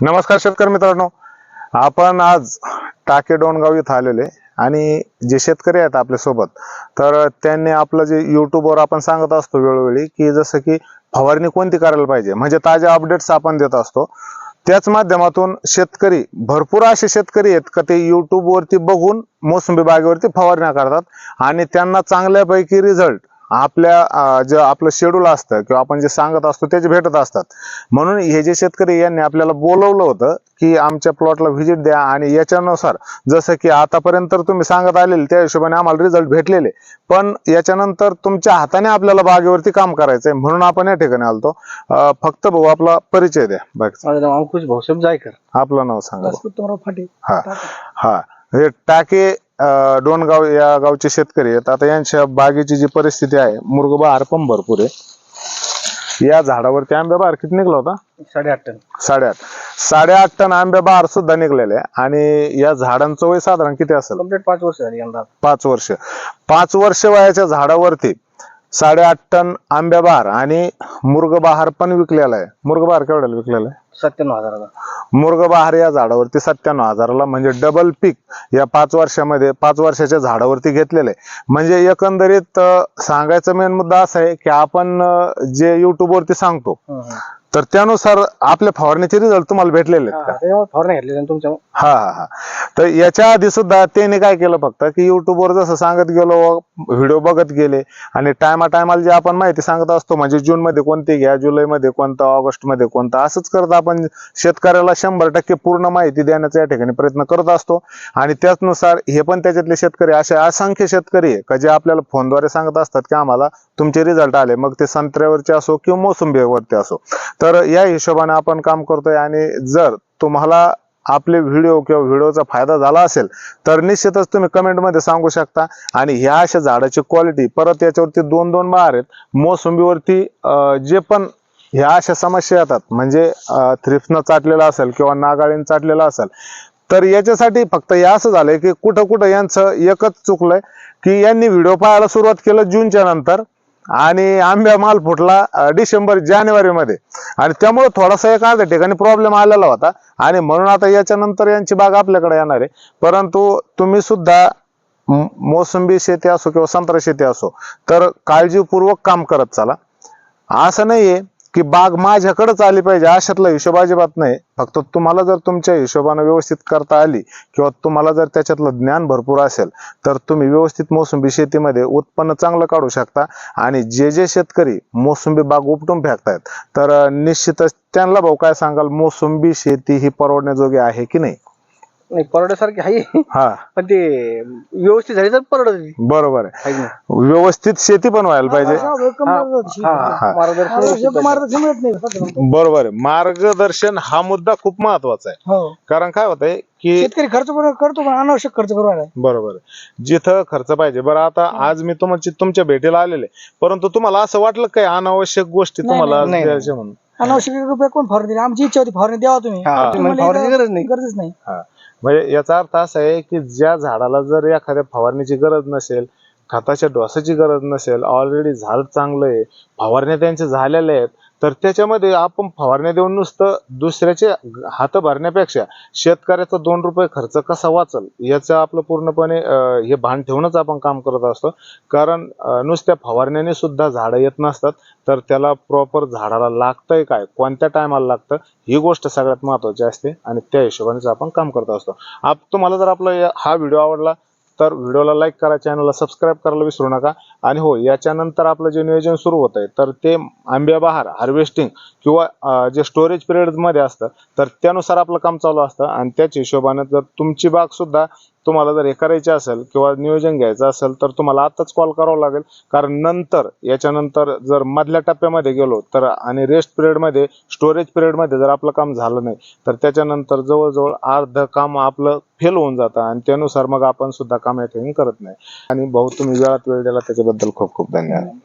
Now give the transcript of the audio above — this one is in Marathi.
नमस्कार शेतकरी मित्रांनो. आपण आज टाके डोणगाव इथं आलेले आणि जे शेतकरी आहेत आपल्यासोबत तर त्यांनी आपलं जे युट्यूबवर आपण सांगत असतो वेळोवेळी की जसं की फवारणी कोणती करायला पाहिजे म्हणजे ताज्या अपडेट्स आपण देत असतो. त्याच माध्यमातून शेतकरी भरपूर असे शेतकरी आहेत का ते युट्यूबवरती बघून मोसंबी बागेवरती फवारण्या करतात आणि त्यांना चांगल्यापैकी रिझल्ट आपल्या जे आपलं शेड्यूल असतं किंवा आपण जे सांगत असतो त्याचे भेटत असतात. म्हणून हे जे शेतकरी यांनी आपल्याला बोलवलं होतं की आमच्या प्लॉटला व्हिजिट द्या आणि याच्यानुसार जसं की आतापर्यंत तुम्ही सांगत आलेले त्या हिशोबाने आम्हाला रिझल्ट भेटलेले. पण याच्यानंतर तुमच्या हाताने आपल्याला बागेवरती काम करायचंय म्हणून आपण या ठिकाणी आलतो. फक्त भाऊ आपला परिचय द्या. बाकी माझं नाव अंकुश भाऊसाहेब जायकर. आपलं नाव सांगा हा. हा. हे टाके अं, डोणगाव या गावचे शेतकरी आहेत. आता यांच्या बागेची जी परिस्थिती आहे मुरगबहार पण भरपूर आहे. या झाडावरती आंब्या बहार किती निघला होता? साडेआठ टन. साडेआठ. साडेआठ टन आंब्या बहार सुद्धा निघलेले आहे. आणि या झाडांचं वय साधारण किती असेल? कंप्लीट पाच वर्ष झाली यंदा. पाच वर्ष. पाच वर्ष वयाच्या झाडावरती साडेआठ टन आंब्या बहार आणि मुर्गबहार पण विकलेला आहे. मुर्गबहार केवढ्याला विकलेला आहे? सत्त्याण्णव हजाराचा. मुर्गबहार या झाडावरती सत्त्याण्णव हजाराला म्हणजे डबल पीक या पाच वर्षामध्ये पाच वर्षाच्या झाडावरती घेतलेलं आहे. म्हणजे एकंदरीत अं, सांगायचा मेन मुद्दा असा आहे की आपण अं, जे युट्यूबवरती सांगतो तर त्यानुसार आपल्या फवारणीचे रिझल्ट तुम्हाला भेटलेले आहेत का? फवारणी घेतली तुमच्या. हा हा हा. तर याच्या आधी सुद्धा त्याने काय केलं फक्त की युट्यूबवर जसं सांगत गेलो व्हिडिओ बघत गेले आणि टायमा टायमाला जे आपण माहिती सांगत असतो म्हणजे जून मध्ये कोणती घ्या जुलैमध्ये कोणतं ऑगस्टमध्ये कोणतं असंच करत आपण शेतकऱ्याला शंभर टक्के पूर्ण माहिती देण्याचा या ठिकाणी प्रयत्न करत असतो. आणि त्याचनुसार हे पण त्याच्यातले शेतकरी असे असंख्य शेतकरी आहे का जे आपल्याला फोनद्वारे सांगत असतात की आम्हाला तुमचे रिझल्ट आले मग ते संत्र्यावरचे असो किंवा मोसंबीवरती असो. तर तर या हिशोबाने आपण काम करतोय आणि जर तुम्हाला आपले व्हिडिओ किंवा व्हिडिओचा फायदा झाला असेल तर निश्चितच तुम्ही कमेंटमध्ये सांगू शकता. आणि ह्या अशा झाडाची क्वालिटी परत याच्यावरती दोन दोन बार आहेत. मोसंबीवरती जे पण ह्या अशा समस्या येतात म्हणजे थ्रिप्सनं चाटलेलं असेल किंवा नागाळीनं चाटलेलं असेल तर याच्यासाठी फक्त या असं झालंय की कुठं कुठं यांचं एकच चुकलंय की यांनी व्हिडिओ पाहायला सुरुवात केलं जूनच्या नंतर. आणि आंब्या माल फुटला डिसेंबर जानेवारी मध्ये. आणि त्यामुळे थोडासा एक अर्ध्या ठिकाणी प्रॉब्लेम आलेला होता. आणि म्हणून आता याच्यानंतर यांची बाग आपल्याकडे येणार आहे. परंतु तुम्ही सुद्धा मोसंबी शेती असो किंवा संत्रा शेती असो तर काळजीपूर्वक काम करत चला. असं नाहीये की बाग माझ्याकडेच आली पाहिजे अशातला हिशोब अजिबात नाही. फक्त तुम्हाला जर तुमच्या हिशोबानं व्यवस्थित करता आली किंवा तुम्हाला जर त्याच्यातलं ज्ञान भरपूर असेल तर तुम्ही व्यवस्थित मोसंबी शेतीमध्ये उत्पन्न चांगलं काढू शकता आणि जे जे शेतकरी मोसंबी बाग उपटून फेकतायत तर निश्चितच त्यांना भाऊ काय सांगाल मोसंबी शेती ही परवडण्याजोगी आहे की नाही? नाही परवड्यासारखी आहे. हा. पण ते व्यवस्थित झाली तर परवडत. बरोबर आहे? व्यवस्थित शेती पण व्हायला पाहिजे. हा, हा. बरोबर आहे. मार्गदर्शन हा मुद्दा खूप महत्त्वाचा आहे. हो. कारण काय होतंय की शेतकरी खर्च पण करतो पण अनावश्यक खर्च बरोबर आहे. जिथं खर्च पाहिजे. बरं आता आज मी तुमची तुमच्या भेटीला आलेले परंतु तुम्हाला असं वाटलं काय अनावश्यक गोष्टी नाही, तुम्हाला नाही, द्यायच्या म्हणून? अनावश्यक रुपये कोण फवारणी दिली? आमची इच्छा होती फवारणी द्यावा तुम्ही. हा, तुम्हाला गरज नाही. गरजच नाही. हा. म्हणजे याचा अर्थ असा आहे की ज्या झाडाला जर एखाद्या फवारणीची गरज नसेल खताच्या डोसाची गरज नसेल ऑलरेडी झाड चांगलं आहे फवारण्या त्यांच्या झालेल्या आहेत तर त्याच्यामध्ये आपण फवारण्या देऊन नुसतं दुसऱ्याचे हात भरण्यापेक्षा शेतकऱ्याचा दोन रुपये खर्च कसा वाचल याचं आपलं पूर्णपणे हे भान ठेवूनच आपण काम करत असतो. कारण नुसत्या फवारण्याने सुद्धा झाडं येत नसतात. तर त्याला प्रॉपर झाडाला लागतंय काय? कोणत्या टायमाला लागतं? ही गोष्ट सगळ्यात महत्वाची असते आणि त्या हिशोबानेच आपण काम करत असतो. आप तुम्हाला जर आपला हा व्हिडिओ आवडला तर व्हिडिओला लाईक करा चॅनलला सबस्क्राईब करायला विसरू नका. आणि हो याच्यानंतर आपलं जे नियोजन सुरू होत आहे तर ते आंब्या बहार हार्वेस्टिंग किंवा जे स्टोरेज पिरियडमध्ये असतं तर त्यानुसार आपलं काम चालू असतं. आणि त्याच्या हिशोबाने जर तुमची बाग सुद्धा तुम्हाला जर हे करायची असेल किंवा नियोजन घ्यायचं असेल तर तुम्हाला आताच कॉल करावा लागेल. कारण नंतर याच्यानंतर जर मधल्या टप्प्यामध्ये गेलो तर आणि रेस्ट पिरियडमध्ये स्टोरेज पिरियडमध्ये जर आपलं काम झालं नाही तर त्याच्यानंतर जवळजवळ अर्ध काम आपलं फेल होऊन जातं आणि त्यानुसार मग आपण सुद्धा काम या ठिकाणी करत नाही. आणि भाऊ तुम्ही वेळात वेळ दिला त्याच्याबद्दल खूप खूप धन्यवाद.